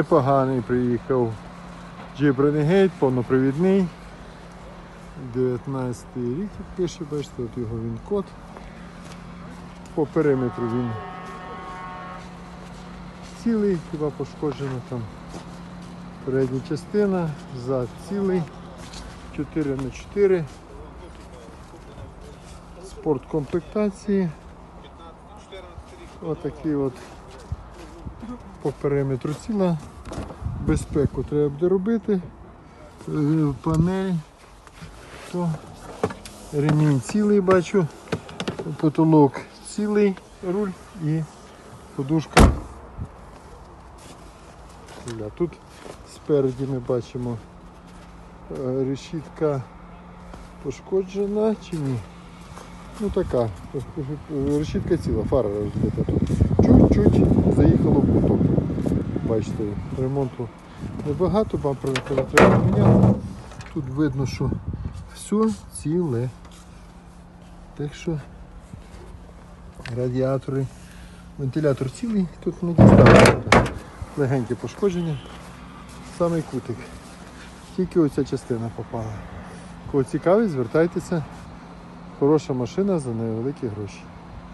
Непоганий приїхав Jeep Renegade, повнопривідний. 19 рік тут пише, бачите, от його він код. По периметру він цілий, хіба пошкоджена там передня частина, зад цілий, 4 на 4 спорткомплектації. Отакий от по периметру ціла. Безпеку треба буде робити. Е, Панель. То ремінь цілий бачу. Потолок цілий руль і подушка. Тут спереді ми бачимо е, решітка пошкоджена чи ні. Ну така, решітка ціла, фара розбита. Чуть-чуть заїхало в куток. Бачите, ремонту небагато, бампер не треба міняти. Тут видно, що все ціле. Так що радіатори, вентилятор цілий, тут не дістали. Легеньке пошкодження. Самий кутик. Тільки оця частина попала. Кого цікавить, звертайтеся. Хороша машина за невеликі гроші.